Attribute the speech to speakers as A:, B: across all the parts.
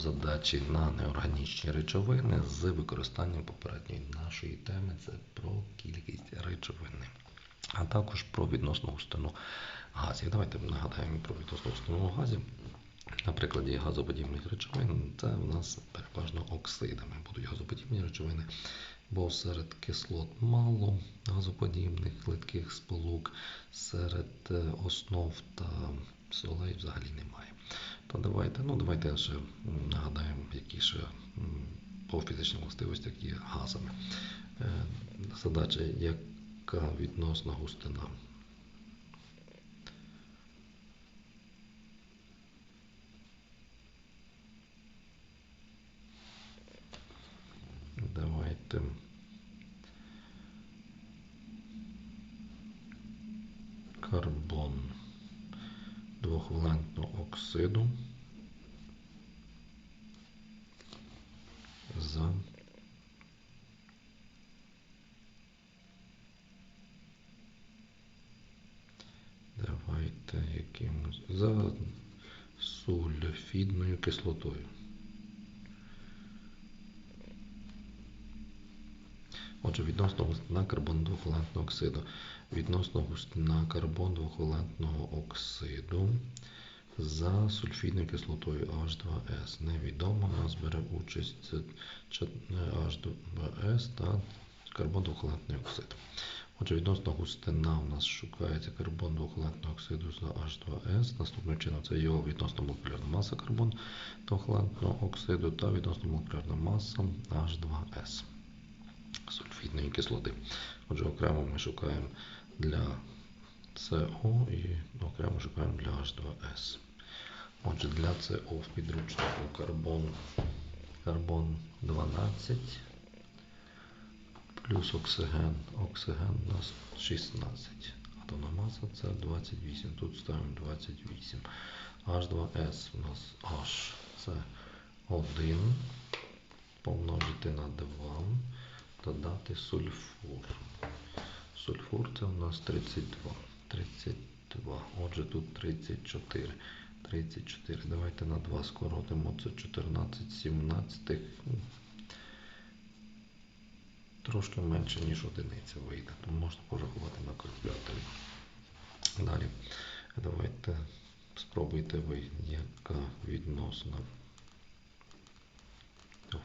A: задачі на неорганічні речовини з використанням попередньої нашої теми це про кількість речовини, а також про відносну густину газів. Давайте нагадаємо про відносну густину газів. На прикладі газоподібних речовин це в нас переважно оксидами будуть газоподібні речовини, бо серед кислот мало газоподібних литких сполук, серед е, основ та солей взагалі немає. То давайте, ну давайте ще нагадаємо, які ще по фізичним властивості є газами. Е, Задача, яка відносна густина Давайте. Карбон двохвалентного оксиду за Давайте якимось за сульфідною кислотою. Отже, відносно густина карбон двохвалентного оксиду. Відносно густина карбон двохвалентного оксиду за сульфідною кислотою H2S. Невідомо, у нас бере участь H2S та карбон двохвалентний оксид. Отже, відносно густина у нас шукається карбон двохвалентного оксиду за H2S. Наступним чином це його відносно молекулярна маса карбон двохвалентного оксиду та відносно молекулярна маса H2S сульфідної кислоти. Отже, окремо ми шукаємо для СО і окремо шукаємо для H2S. Отже, для СО в підручнику карбон, карбон 12 плюс оксиген. Оксиген у нас 16. Атомна маса це 28. Тут ставимо 28. H2S у нас H це 1 помножити на 2 додати сульфур. Сульфур це у нас 32. 32. Отже, тут 34. 34. Давайте на 2 скоротимо. Це 14, 17. Ну, Трошки менше, ніж одиниця вийде. Тому можна порахувати на калькуляторі. Далі. Давайте спробуйте ви, яка відносна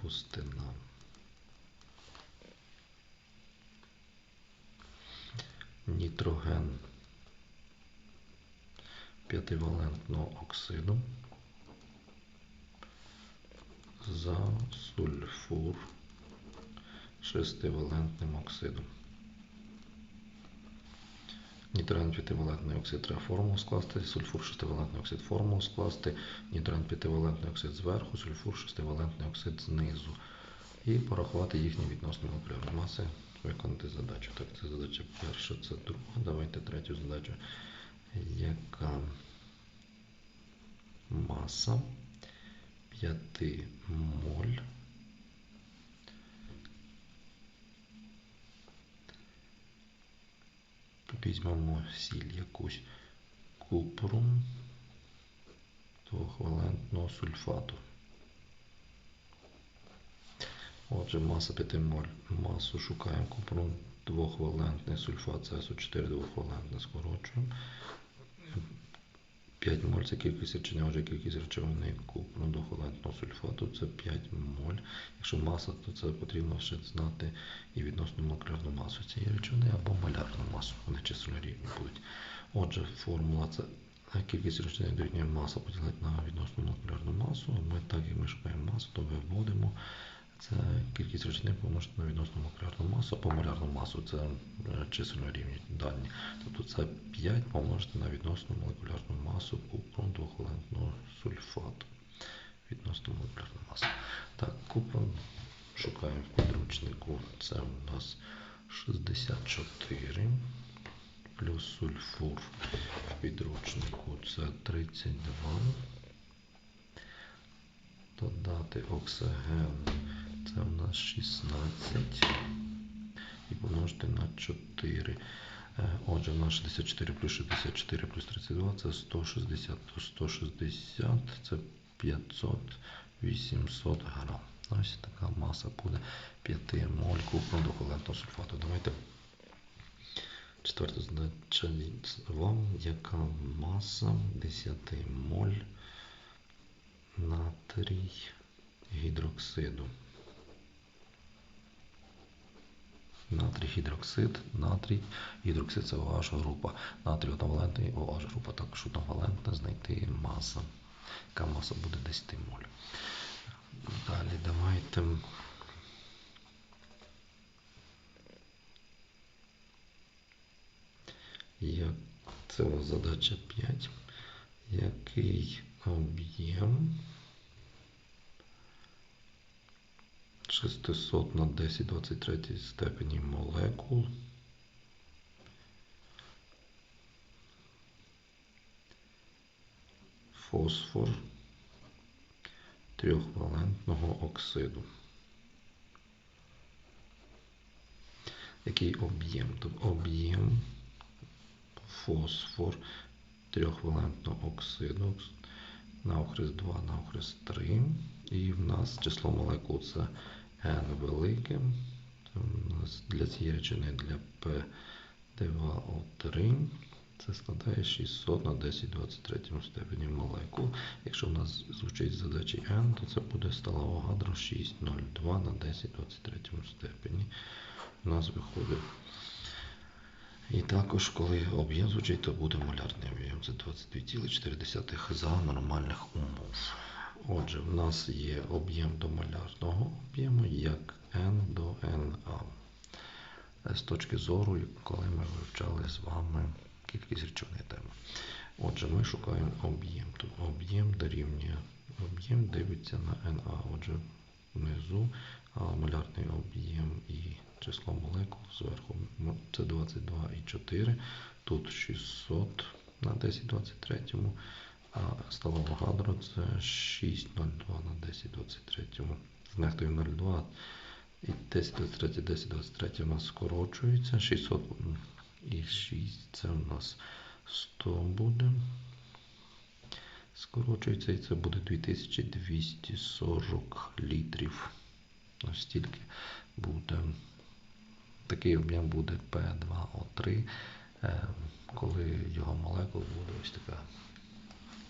A: густина. Нітроген п'ятивалентного оксиду за сульфур шестивалентним оксидом. Нітроген п'ятивалентний оксид треба формулу скласти, сульфур шестивалентний оксид формулу скласти, нітроген п'ятивалентний оксид зверху, сульфур шестивалентний оксид знизу. І порахувати їхні відносні молекулярні маси, виконати задачу. Так, це задача перша, це друга. Давайте третю задачу. Яка маса 5 моль Візьмемо сіль якусь купру двохвалентного сульфату. Отже, маса 5 моль. Масу шукаємо купру двохвалентний сульфат СО4 двохвалентне скорочуємо. 5 моль це кількість речення, отже кількість речовини купру двохвалентного сульфату це 5 моль. Якщо маса, то це потрібно ще знати і відносно молекулярну масу цієї речовини або малярну масу. Вони число рівні будуть. Отже, формула це кількість речовини дорівнює маса поділити на відносну молекулярну масу. Ми так як ми шукаємо масу, то виводимо. Це кількість речовин помножити на відносну молекулярну масу, або малярну масу це е, чисельно рівні дані. Тобто це 5 помножити на відносну молекулярну масу купру двохвалентного сульфату. Відносно молекулярну масу. Так, купру шукаємо в підручнику. Це у нас 64 плюс сульфур в підручнику це 32 додати оксиген, це у нас 16 і помножити на 4. Е, Отже, у нас 64 плюс 64 плюс 32 це 160. То 160 це 500 800 грам. Ось така маса буде 5 моль купного двохвалентного сульфату. Давайте четверта задача вам, яка маса 10 моль натрій гідроксиду. Натрій гідроксид, натрій гідроксид це OH група. Натрій одновалентний OH група, також одновалентна знайти маса. Яка маса буде 10 моль. Далі давайте. Як це задача 5. Який об'єм 600 на 10 23 степені молекул фосфор трьохвалентного оксиду. Який об'єм? Тут об'єм фосфор трьохвалентного оксиду на охрест 2 на охрест 3. І в нас число молекул це n велике. У нас для цієї речини для P2O3. Це складає 600 на 10 23 степені молекул. Якщо в нас звучить задачі n, то це буде сталево гадро 602 на 10 23 степені. У нас виходить. І також, коли об'єм звучить, то буде молярний об'єм. Це 22,4 за нормальних умов. Отже, в нас є об'єм до малярного об'єму як n до NA. З точки зору, коли ми вивчали з вами кількість речовини теми. Отже, ми шукаємо об'єм. Об'єм дорівнює. Об'єм дивиться на NA. Отже, внизу малярний об'єм і число молекул зверху. Це 22,4. Тут 600 на 1023. А сталево гадро це 6,02 на 1023. Знехтуємо 0,2. І 1023, 1023 у нас скорочується. 600 і 6 це у нас 100 буде. Скорочується і це буде 2240 літрів. Ось стільки буде. Такий об'єм буде P2O3, коли його молекул буде ось така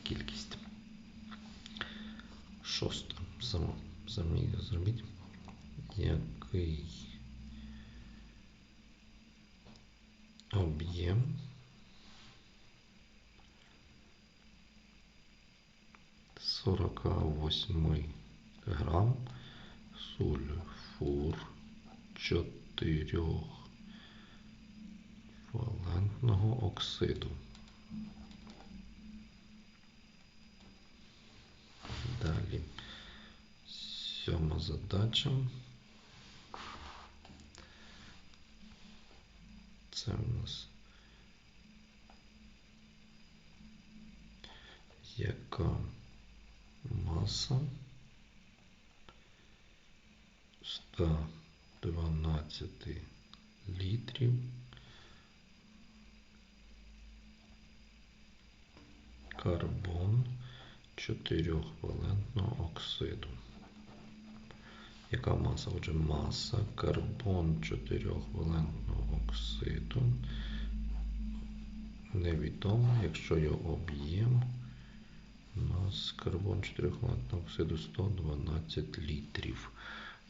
A: кількість. Шосте. Самі зробіть. Який об'єм сорока восьми грам сульфур чотирьох валентного оксиду. Далі. Сьома задача. Це у нас яка маса? 112 літрів. Карбон чотирьохвалентного оксиду. Яка маса? Отже, маса карбон чотирьохвалентного оксиду. Невідомо, якщо його об'єм у нас карбон 4-валентного оксиду 112 літрів.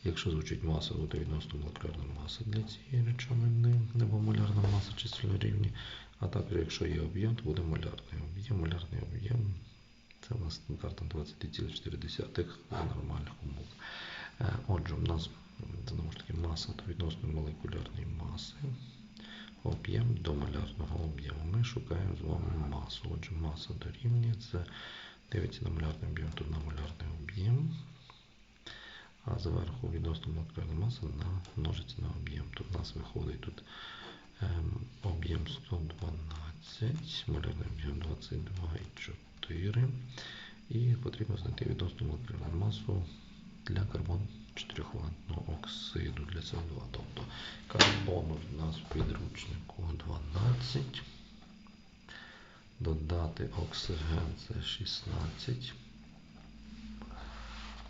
A: Якщо звучить маса, буде відносно молекулярна маса для цієї речовини, або молярна маса число рівні. А також, якщо є об'єм, то буде молярний об'єм. Молярний об'єм це у нас стандартно 20,4 за нормальних умов. Отже, у нас знову ж таки маса то відносно молекулярної маси. Об'єм до малярного об'єму. Ми шукаємо з вами масу. Отже, маса дорівнює це дивиться на малярний об'єм, тут на малярний об'єм. А зверху відносно молекулярної маси на множиться на об'єм. Тут у нас виходить тут ем, об'єм 112, малярний об'єм 22,4. І потрібно знайти відносно молекулярну масу для карбон 4-валентного оксиду для СО2. Тобто карбону в нас в підручнику 12. Додати оксиген це 16.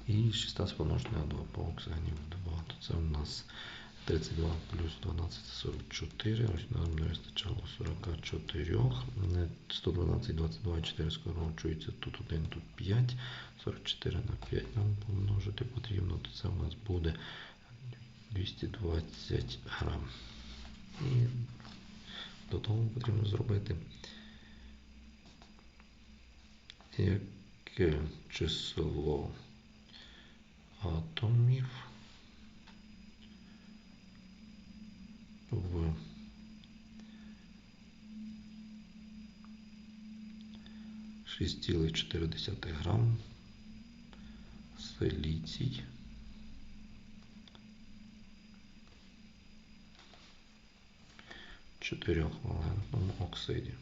A: І 16 помножити на 2 по оксигенів 2. То це у нас 32 плюс 12 це 44. Ось нам не вистачало 44. 112, 22 і 4 скорочується. Тут 1, тут 5. 44 на 5 нам помножити потрібно. То це у нас буде 220 грам. І до того потрібно зробити яке число атомів в шість цілих чотири десятих грам силіцій чотирьохвалентному оксиді.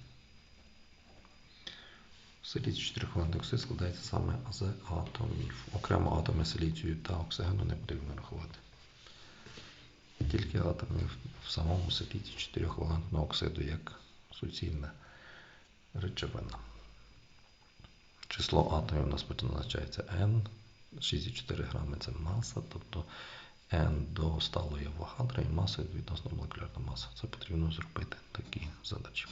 A: Силіцій чотирьохвалентний оксид складається саме з атомів. Окремо атоми силіцію та оксигену не потрібно рахувати. Тільки атомів в самому силіці чотирьохвалентного оксиду як суцільна речовина. Число атомів у нас позначається n. 6,4 грами це маса, тобто n до сталої Авогадра і маса відносно молекулярна маса. Це потрібно зробити такі задачі.